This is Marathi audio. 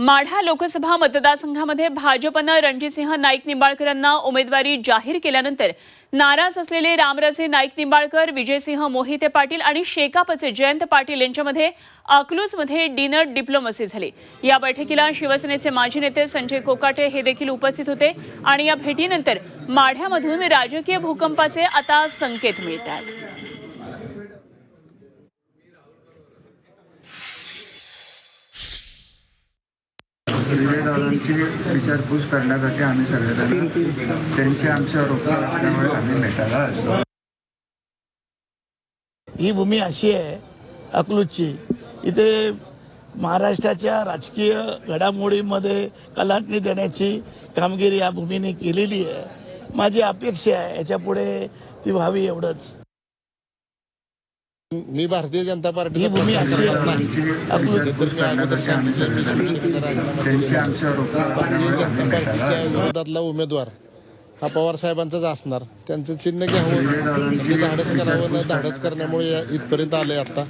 माढा लोकसभा मतदारसंघामध्ये भाजपनं रणजितसिंह नाईक निंबाळकरांना उमेदवारी जाहीर केल्यानंतर नाराज असलेले रामराजे नाईक निंबाळकर विजयसिंह मोहिते पाटील आणि शेकापचे जयंत पाटील यांच्यामध्ये अकलूजमध्ये डिनर डिप्लोमसी झाली. या बैठकीला शिवसेनेचे माजी नेते संजय कोकाटे हे देखील उपस्थित होते आणि या भेटीनंतर माढ्यामधून राजकीय भूकंपाचे आता संकेत मिळत आहेत विजयदादांची विचारपूस करण्यासाठी आम्ही सगळेजण त्यांची आमच्या रोखा असल्यामुळे आम्ही भेटायला असतो. ही भूमी अशी आहे अकलूजची. इथे महाराष्ट्राच्या राजकीय घडामोडीमध्ये कलाटणी देण्याची कामगिरी या भूमीने केलेली आहे. माझी अपेक्षा आहे याच्यापुढे ती व्हावी एवढंच. मी भारतीय जनता पार्टीचा भूमी अशी आहे. दादांची अकलूज. तर मी अगोदर सांगितलं मी शिवसेनेचा राजीनामा त्यांची दिलेला आहे. आमच्यावर उपकार भारतीय जनता पार्टीच्या विरोधातला उमेदवार हा पवार साहेबांचाच असणार. त्यांचं चिन्ह घ्यावं. ते धाडस करावं न धाडस करण्यामुळे इथपर्यंत आलंय आता.